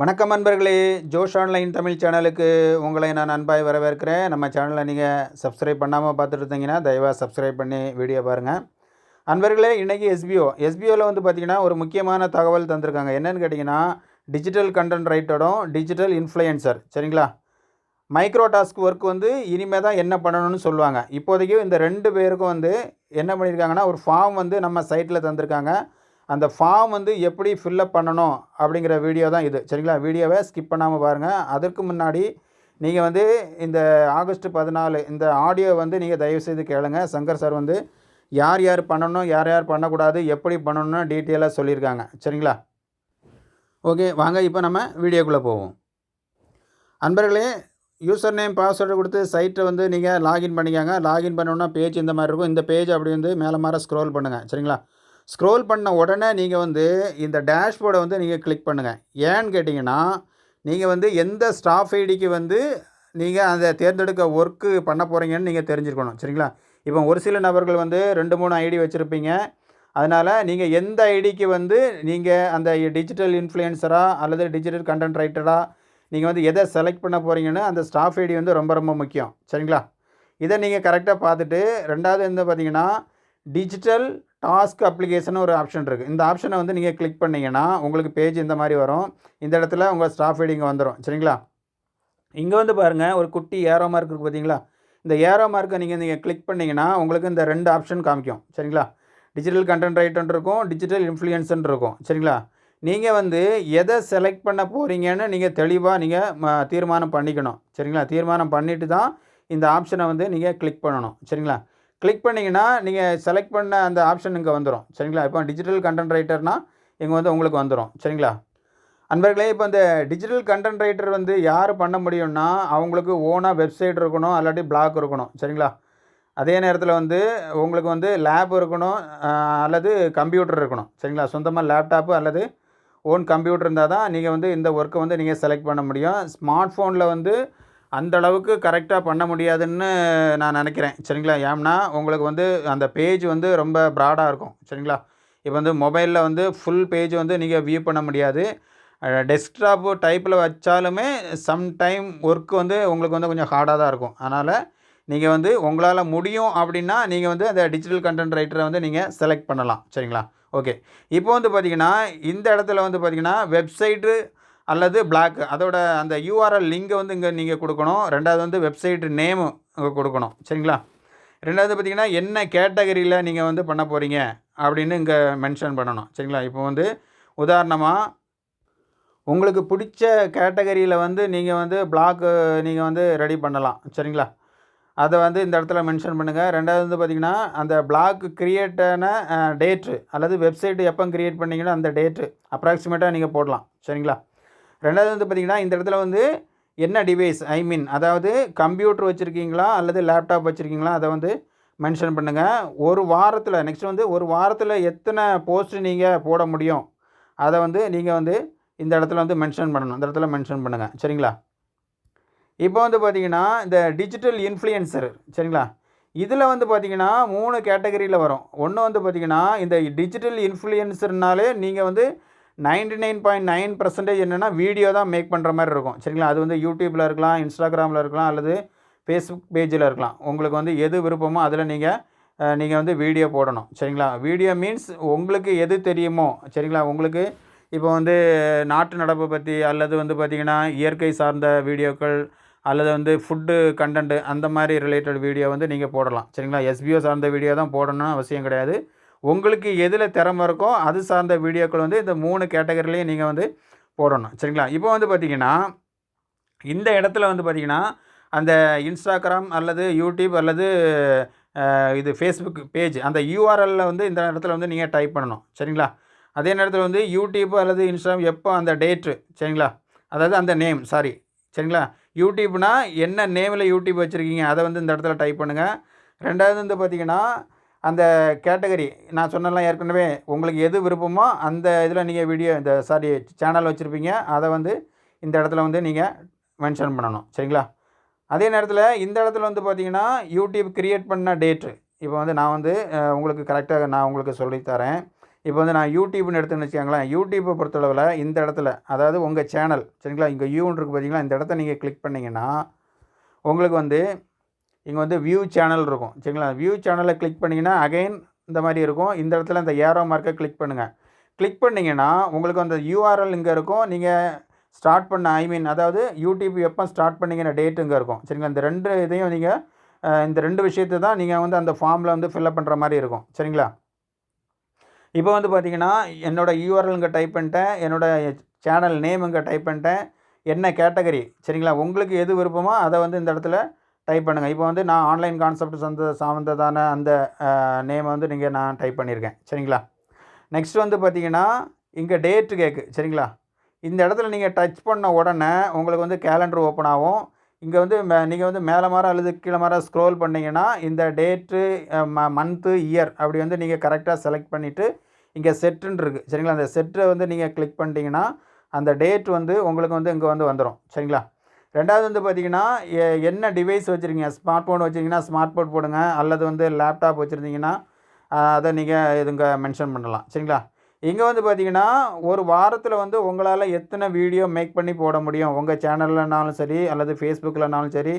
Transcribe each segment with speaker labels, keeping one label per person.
Speaker 1: வணக்கம் நண்பர்களே ஜோஷ் ஆன்லைன் தமிழ் சேனலுக்கு உங்களை நான் அன்பாய் வரவேற்கிறேன். நம்ம சேனலை நீங்கள் சப்ஸ்கிரைப் பண்ணாமல் பார்த்துட்டு இருந்தீங்கன்னா தயவாக சப்ஸ்கிரைப் பண்ணி வீடியோ பாருங்கள் அன்பர்களே இன்றைக்கி எஸ்பிஓ எஸ்பிஓவில் வந்து பார்த்திங்கன்னா ஒரு முக்கியமான தகவல் தந்திருக்காங்க. என்னென்னு கேட்டிங்கன்னா டிஜிட்டல் கண்டென்ட் ரைட்டரும் டிஜிட்டல் இன்ஃப்ளூயன்சர் சரிங்களா? மைக்ரோ டாஸ்க் ஒர்க் வந்து இனிமேல் தான் என்ன பண்ணணும்னு சொல்லுவாங்க. இப்போதைக்கு இந்த ரெண்டு பேருக்கும் வந்து என்ன பண்ணியிருக்காங்கன்னா ஒரு ஃபார்ம் வந்து நம்ம சைட்டில் தந்திருக்காங்க. அந்த ஃபார்ம் வந்து எப்படி ஃபில்லப் பண்ணணும் அப்படிங்கிற வீடியோ தான் இது. சரிங்களா? வீடியோவை ஸ்கிப் பண்ணாமல் பாருங்கள் அதற்கு முன்னாடி நீங்கள் வந்து இந்த ஆகஸ்ட் பதினாலு இந்த ஆடியோ வந்து நீங்கள் தயவுசெய்து கேளுங்க. சங்கர் சார் வந்து யார் யார் பண்ணணும் யார் யார் பண்ணக்கூடாது எப்படி பண்ணணும்னு டீட்டெயிலாக சொல்லியிருக்காங்க. சரிங்களா? ஓகே வாங்க இப்போ நம்ம வீடியோக்குள்ளே போவோம். அன்பர்களே யூசர் நேம் பாஸ்வேர்டு கொடுத்து சைட்டை வந்து நீங்கள் லாகின் பண்ணிக்காங்க. லாகின் பண்ணோன்னா பேஜ் இந்த மாதிரி இருக்கும். இந்த பேஜ் அப்படி வந்து மேலே மாற ஸ்க்ரோல் பண்ணுங்கள் சரிங்களா? ஸ்க்ரோல் பண்ண உடனே நீங்கள் வந்து இந்த டேஷ்போர்டை வந்து நீங்கள் கிளிக் பண்ணுங்கள் ஏன்னு கேட்டிங்கன்னா நீங்கள் வந்து எந்த ஸ்டாஃப் ஐடிக்கு வந்து நீங்கள் அதை தேர்ந்தெடுக்க ஒர்க்கு பண்ண போகிறீங்கன்னு நீங்கள் தெரிஞ்சுருக்கணும். சரிங்களா? இப்போ ஒரு சில நபர்கள் வந்து ரெண்டு மூணு ஐடி வச்சுருப்பீங்க. அதனால் நீங்கள் எந்த ஐடிக்கு வந்து நீங்கள் அந்த டிஜிட்டல் இன்ஃப்ளூயன்சராக அல்லது டிஜிட்டல் கண்டென்ட் ரைட்டராக நீங்கள் வந்து எதை செலக்ட் பண்ண போகிறீங்கன்னு அந்த ஸ்டாஃப் ஐடி வந்து ரொம்ப ரொம்ப முக்கியம். சரிங்களா? இதை நீங்கள் கரெக்டாக பார்த்துட்டு ரெண்டாவது வந்து பார்த்தீங்கன்னா டிஜிட்டல் டாஸ்க் அப்ளிகேஷன் ஒரு ஆப்ஷன் இருக்குது இந்த ஆப்ஷனை வந்து நீங்கள் கிளிக் பண்ணிங்கன்னா உங்களுக்கு பேஜ் இந்த மாதிரி வரும். இந்த இடத்துல உங்கள் ஸ்டாஃப் ஐடி வந்துடும் சரிங்களா? இங்கே வந்து பாருங்கள் ஒரு குட்டி ஏரோ மார்க் இருக்குது பார்த்தீங்களா இந்த ஏரோ மார்க்கை நீங்கள் நீங்கள் கிளிக் பண்ணிங்கன்னா உங்களுக்கு இந்த ரெண்டு ஆப்ஷன் காமிக்கும். சரிங்களா? டிஜிட்டல் கண்டென்ட் ரைட்டன் இருக்கும் டிஜிட்டல் இன்ஃப்ளூயன்ஸன் இருக்கும். சரிங்களா? நீங்கள் வந்து எதை செலக்ட் பண்ண போகிறீங்கன்னு நீங்கள் தெளிவாக நீங்கள் தீர்மானம் பண்ணிக்கணும். சரிங்களா? தீர்மானம் பண்ணிவிட்டு தான் இந்த ஆப்ஷனை வந்து நீங்கள் கிளிக் பண்ணணும். சரிங்களா? கிளிக் பண்ணிங்கன்னா நீங்கள் செலக்ட் பண்ண அந்த ஆப்ஷன் இங்கே வந்துடும் சரிங்களா? இப்போ டிஜிட்டல் கண்டென்ட் ரைட்டர்னால் இங்கே வந்து உங்களுக்கு வந்துடும் சரிங்களா? அன்பர்களே இப்போ இந்த டிஜிட்டல் கண்டென்ட் ரைட்டர் வந்து யார் பண்ண முடியும்னா அவங்களுக்கு ஓனாக வெப்சைட் இருக்கணும் அல்லாட்டி பிளாக் இருக்கணும். சரிங்களா? அதே நேரத்தில் வந்து உங்களுக்கு வந்து லேப் இருக்கணும் அல்லது கம்ப்யூட்டர் இருக்கணும். சரிங்களா? சொந்தமாக லேப்டாப்பு அல்லது ஓன் கம்ப்யூட்டர் இருந்தால் தான் நீங்கள் வந்து இந்த ஒர்க்கை வந்து நீங்கள் செலக்ட் பண்ண முடியும். ஸ்மார்ட் ஃபோனில் வந்து அந்த அளவுக்கு கரெக்டாக பண்ண முடியாதுன்னு நான் நினைக்கிறேன். சரிங்களா? ஏம்னா உங்களுக்கு வந்து அந்த பேஜ் வந்து ரொம்ப ப்ராடாக இருக்கும். சரிங்களா? இப்போ வந்து மொபைலில் வந்து ஃபுல் பேஜ் வந்து நீங்கள் வியூ பண்ண முடியாது. டெஸ்க்டாப்பு டைப்பில் வச்சாலுமே சம்டைம் ஒர்க் வந்து உங்களுக்கு வந்து கொஞ்சம் ஹார்டாக தான் இருக்கும். அதனால் நீங்கள் வந்து உங்களால் முடியும் அப்படின்னா நீங்கள் வந்து அந்த டிஜிட்டல் கண்டென்ட் ரைட்டரை வந்து நீங்கள் செலக்ட் பண்ணலாம். சரிங்களா? ஓகே இப்போ வந்து பார்த்திங்கன்னா இந்த இடத்துல வந்து பார்த்திங்கன்னா வெப்சைட்டு அல்லது பிளாக் அதோட அந்த யூஆர்எல் லிங்கை வந்து இங்கே நீங்கள் கொடுக்கணும். ரெண்டாவது வந்து வெப்சைட் நேமு இங்கே கொடுக்கணும். சரிங்களா? ரெண்டாவது பார்த்திங்கன்னா என்ன கேட்டகரியில் நீங்கள் வந்து பண்ண போகிறீங்க அப்படின்னு இங்கே மென்ஷன் பண்ணணும். சரிங்களா? இப்போ வந்து உதாரணமாக உங்களுக்கு பிடிச்ச கேட்டகரியில் வந்து நீங்கள் வந்து பிளாக் நீங்கள் வந்து ரெடி பண்ணலாம். சரிங்களா? அதை வந்து இந்த இடத்துல மென்ஷன் பண்ணுங்கள் ரெண்டாவது வந்து பார்த்திங்கன்னா அந்த பிளாக் க்ரியேட்டான டேட்டு அல்லது வெப்சைட்டு எப்போ க்ரியேட் பண்ணிங்கன்னா அந்த டேட்டு அப்ராக்சிமேட்டாக நீங்கள் போடலாம். சரிங்களா? ரெண்டாவது வந்து பார்த்திங்கன்னா இந்த இடத்துல வந்து என்ன டிவைஸ் ஐ மீன் அதாவது கம்ப்யூட்டர் வச்சுருக்கீங்களா அல்லது லேப்டாப் வச்சுருக்கீங்களா அதை வந்து மென்ஷன் பண்ணுங்கள் ஒரு வாரத்தில் நெக்ஸ்ட் வந்து ஒரு வாரத்தில் எத்தனை போஸ்ட் நீங்கள் போட முடியும்? அதை வந்து நீங்கள் வந்து இந்த இடத்துல வந்து மென்ஷன் பண்ணணும். இந்த இடத்துல மென்ஷன் பண்ணுங்கள் சரிங்களா? இப்போ வந்து பார்த்திங்கன்னா இந்த டிஜிட்டல் இன்ஃப்ளூயன்சர் சரிங்களா? இதில் வந்து பார்த்திங்கன்னா மூணு கேட்டகரியில் வரும். ஒன்று வந்து பார்த்திங்கன்னா இந்த டிஜிட்டல் இன்ஃப்ளூயன்சர்னாலே நீங்கள் வந்து ninety nine point nine percentage என்னென்னா வீடியோ தான் மேக் பண்ணுற மாதிரி இருக்கும். சரிங்களா? அது வந்து யூடியூப்பில் இருக்கலாம் இன்ஸ்டாகிராமில் இருக்கலாம் அல்லது ஃபேஸ்புக் பேஜில் இருக்கலாம். உங்களுக்கு வந்து எது விருப்பமோ அதில் நீங்கள் நீங்கள் வந்து வீடியோ போடணும். சரிங்களா? வீடியோ மீன்ஸ் உங்களுக்கு எது தெரியுமோ சரிங்களா? உங்களுக்கு இப்போ வந்து நாட்டு நடப்பு பற்றி அல்லது வந்து பார்த்திங்கன்னா இயற்கை சார்ந்த வீடியோக்கள் அல்லது வந்து ஃபுட்டு கண்டென்ட்டு அந்த மாதிரி ரிலேட்டட் வீடியோ வந்து நீங்கள் போடலாம். சரிங்களா? எஸ்பிஓ சார்ந்த வீடியோ தான் போடணும்னு அவசியம் கிடையாது. உங்களுக்கு எதில் திறமை இருக்கோ அது சார்ந்த வீடியோக்கள் வந்து இந்த மூணு கேட்டகரிலையும் நீங்கள் வந்து போடணும். சரிங்களா? இப்போ வந்து பார்த்திங்கன்னா இந்த இடத்துல வந்து பார்த்திங்கன்னா அந்த இன்ஸ்டாகிராம் அல்லது யூடியூப் அல்லது இது ஃபேஸ்புக் பேஜ் அந்த யூஆர்எல்லில் வந்து இந்த இடத்துல வந்து நீங்கள் டைப் பண்ணணும். சரிங்களா? அதே நேரத்தில் வந்து யூடியூப் அல்லது இன்ஸ்டாகிராம் எப்போ அந்த டேட்டு சரிங்களா? அதாவது அந்த நேம் சாரி சரிங்களா? யூடியூப்னால் என்ன நேமில் யூடியூப் வச்சுருக்கீங்க? அதை வந்து இந்த இடத்துல டைப் பண்ணுங்கள் ரெண்டாவது வந்து பார்த்திங்கன்னா அந்த கேட்டகரி நான் சொன்னலாம் ஏற்கனவே உங்களுக்கு எது விருப்பமோ அந்த இதில் நீங்கள் வீடியோ இந்த சாரி சேனல் வச்சுருப்பீங்க. அதை வந்து இந்த இடத்துல வந்து நீங்கள் மென்ஷன் பண்ணணும். சரிங்களா? அதே நேரத்தில் இந்த இடத்துல வந்து பார்த்திங்கன்னா யூடியூப் க்ரியேட் பண்ண டேட்டு. இப்போ வந்து நான் வந்து உங்களுக்கு கரெக்டாக நான் உங்களுக்கு சொல்லித்தரேன் இப்போ வந்து நான் யூடியூப்னு எடுத்துன்னு வச்சுக்கோங்களேன். யூடியூப்பை பொறுத்தளவில் இந்த இடத்துல அதாவது உங்கள் சேனல் சரிங்களா? இங்கே யூன்னு இருக்குது பார்த்தீங்களா? இந்த இடத்த நீங்கள் கிளிக் பண்ணிங்கன்னா உங்களுக்கு வந்து இங்கே வந்து வியூ சேனல் இருக்கும். சரிங்களா? வியூ சேனலை கிளிக் பண்ணிங்கன்னா அகைன் இந்த மாதிரி இருக்கும். இந்த இடத்துல இந்த ஏரோ மார்க்கை கிளிக் பண்ணுங்கள் கிளிக் பண்ணிங்கன்னா உங்களுக்கு அந்த யூஆர்எல் இங்கே இருக்கும். நீங்கள் ஸ்டார்ட் பண்ண ஐ மீன் அதாவது யூடியூப் எப்போ ஸ்டார்ட் பண்ணிங்கிற டேட் இங்கே இருக்கும். சரிங்களா? இந்த ரெண்டு இதையும் நீங்கள் இந்த ரெண்டு விஷயத்தை தான் நீங்கள் வந்து அந்த ஃபார்மில் வந்து ஃபில்அப் பண்ணுற மாதிரி இருக்கும். சரிங்களா? இப்போ வந்து பார்த்தீங்கன்னா என்னோடய யூஆர்எல் இங்கே டைப் பண்ணிட்டேன். என்னோடய சேனல் நேம் இங்கே டைப் பண்ணிட்டேன். என்ன கேட்டகரி சரிங்களா? உங்களுக்கு எது விருப்பமோ அதை வந்து இந்த இடத்துல டைப் பண்ணுங்கள் இப்போ வந்து நான் ஆன்லைன் கான்செப்ட் சந்த சார்ந்ததான அந்த நேமை வந்து நீங்கள் நான் டைப் பண்ணியிருக்கேன் சரிங்களா? நெக்ஸ்ட் வந்து பார்த்தீங்கன்னா இங்கே டேட்டு கேக்கு. சரிங்களா? இந்த இடத்துல நீங்கள் டச் பண்ண உடனே உங்களுக்கு வந்து கேலண்டர் ஓப்பன் ஆகும். இங்கே வந்து மே நீங்கள் வந்து மேலே மாற அல்லது கீழே மாற ஸ்க்ரோல் பண்ணிங்கன்னா இந்த டேட்டு ம மந்த்து இயர் அப்படி வந்து நீங்கள் கரெக்டாக செலக்ட் பண்ணிவிட்டு இங்கே செட்டுன்னு இருக்குது சரிங்களா? அந்த செட்டை வந்து நீங்கள் கிளிக் பண்ணிட்டீங்கன்னா அந்த டேட் வந்து உங்களுக்கு வந்து இங்கே வந்து வந்துடும் சரிங்களா? ரெண்டாவது வந்து பார்த்தீங்கன்னா எ- என்ன டிவைஸ் வச்சுருக்கீங்க? ஸ்மார்ட் ஃபோன் வச்சுருக்கீங்கன்னா ஸ்மார்ட் ஃபோன் போடுங்க. அல்லது வந்து லேப்டாப் வச்சுருந்தீங்கன்னா அதை நீங்கள் இதுங்க மென்ஷன் பண்ணலாம். சரிங்களா? இங்கே வந்து பார்த்தீங்கன்னா ஒரு வாரத்தில் வந்து உங்களால் எத்தனை வீடியோ மேக் பண்ணி போட முடியும்? உங்கள் சேனல்லனாலும் சரி அல்லது ஃபேஸ்புக்கில்னாலும் சரி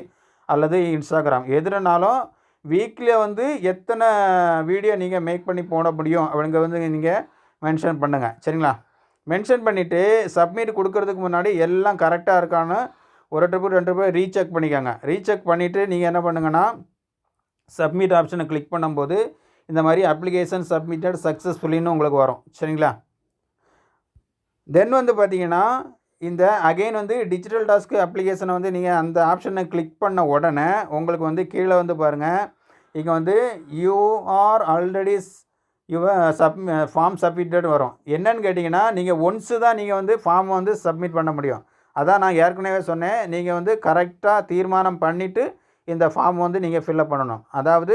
Speaker 1: அல்லது இன்ஸ்டாகிராம் எதுனாலும் வீக்கில் வந்து எத்தனை வீடியோ நீங்கள் மேக் பண்ணி போட முடியும்? அப்படிங்க வந்து நீங்கள் மென்ஷன் பண்ணுங்கள் சரிங்களா? மென்ஷன் பண்ணிவிட்டு சப்மிட் கொடுக்கறதுக்கு முன்னாடி எல்லாம் கரெக்டாக இருக்கான்னு ஒரு ட்ரிப்பு ரெண்டு ட்ரிப்பு ரீசெக் பண்ணிக்கோங்க. ரீசெக் பண்ணிவிட்டு நீங்கள் என்ன பண்ணுங்கன்னா சப்மிட் ஆப்ஷனை கிளிக் பண்ணும்போது இந்த மாதிரி அப்ளிகேஷன் சப்மிட்டட் சக்ஸஸ்ஃபுல்லின்னு உங்களுக்கு வரும். சரிங்களா? தென் வந்து பார்த்தீங்கன்னா இந்த அகைன் வந்து டிஜிட்டல் டாஸ்க் அப்ளிகேஷனை வந்து நீங்கள் அந்த ஆப்ஷனை கிளிக் பண்ண உடனே உங்களுக்கு வந்து கீழே வந்து பாருங்கள் இங்கே வந்து you are already your sub form submitted வரும். என்னன்னு கேட்டிங்கன்னா நீங்கள் ஒன்ஸு தான் நீங்கள் வந்து ஃபார்மை வந்து சப்மிட் பண்ண முடியும். அதான் நான் ஏற்கனவே சொன்னேன். நீங்கள் வந்து கரெக்டாக தீர்மானம் பண்ணிவிட்டு இந்த ஃபார்ம் வந்து நீங்கள் ஃபில்அப் பண்ணணும். அதாவது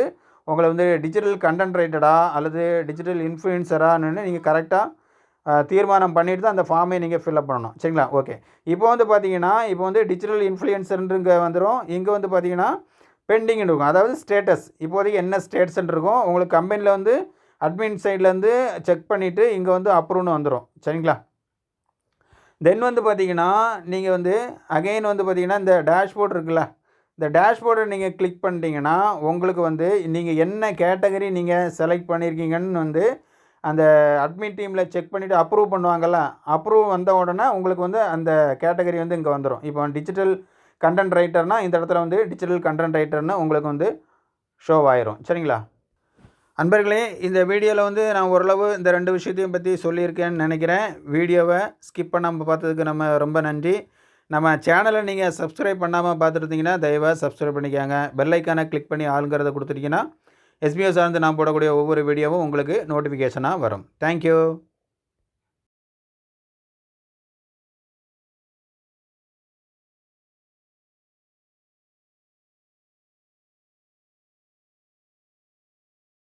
Speaker 1: உங்களை வந்து டிஜிட்டல் கண்டென்ட் ரைட்டடா அல்லது டிஜிட்டல் இன்ஃப்ளூயன்சரான்னு நீங்கள் கரெக்டாக தீர்மானம் பண்ணிட்டு தான் அந்த ஃபார்மை நீங்கள் ஃபில்அப் பண்ணணும். சரிங்களா? ஓகே இப்போ வந்து பார்த்தீங்கன்னா இப்போ வந்து டிஜிட்டல் இன்ஃப்ளூயன்சருங்க வந்துடும் இங்கே வந்து பார்த்தீங்கன்னா பெண்டிங் இருக்கும். அதாவது ஸ்டேட்டஸ் இப்போதைக்கு என்ன ஸ்டேட்டஸ்ன்னு இருக்கும். உங்களுக்கு கம்பெனியில் வந்து அட்மின் சைட்லேருந்து செக் பண்ணிவிட்டு இங்கே வந்து அப்ரூவ்னு வந்துடும் சரிங்களா? தென் வந்து பார்த்தீங்கன்னா நீங்கள் வந்து அகைன் வந்து பார்த்தீங்கன்னா இந்த டேஷ்போர்ட் இருக்குல்ல இந்த டேஷ்போர்டை நீங்கள் கிளிக் பண்ணிட்டீங்கன்னா உங்களுக்கு வந்து நீங்கள் என்ன கேட்டகரி நீங்கள் செலக்ட் பண்ணியிருக்கீங்கன்னு வந்து அந்த அட்மிட் டீமில் செக் பண்ணிவிட்டு அப்ரூவ் பண்ணுவாங்கள்ல அப்ரூவ் வந்த உடனே உங்களுக்கு வந்து அந்த கேட்டகரி வந்து இங்கே வந்துடும் இப்போ டிஜிட்டல் கண்டென்ட் ரைட்டர்னால் இந்த இடத்துல வந்து டிஜிட்டல் கண்டென்ட் ரைட்டர்னு உங்களுக்கு வந்து ஷோ ஆயிரும். சரிங்களா? அன்பர்களே இந்த வீடியோவில் வந்து நான் ஓரளவு இந்த ரெண்டு விஷயத்தையும் பற்றி சொல்லியிருக்கேன்னு நினைக்கிறேன். வீடியோவை ஸ்கிப் பண்ணாமல் பார்த்ததுக்கு நம்ம ரொம்ப நன்றி. நம்ம சேனலை நீங்கள் சப்ஸ்கிரைப் பண்ணாமல் பார்த்துருந்தீங்கன்னா தயவாக சப்ஸ்கிரைப் பண்ணிக்காங்க. பெல்லைக்கானை கிளிக் பண்ணி ஆளுங்கிறத கொடுத்துருக்கீங்கன்னா எஸ்பிஓ சார்ந்து நான் போடக்கூடிய ஒவ்வொரு வீடியோவும் உங்களுக்கு நோட்டிஃபிகேஷனாக வரும். தேங்க்யூ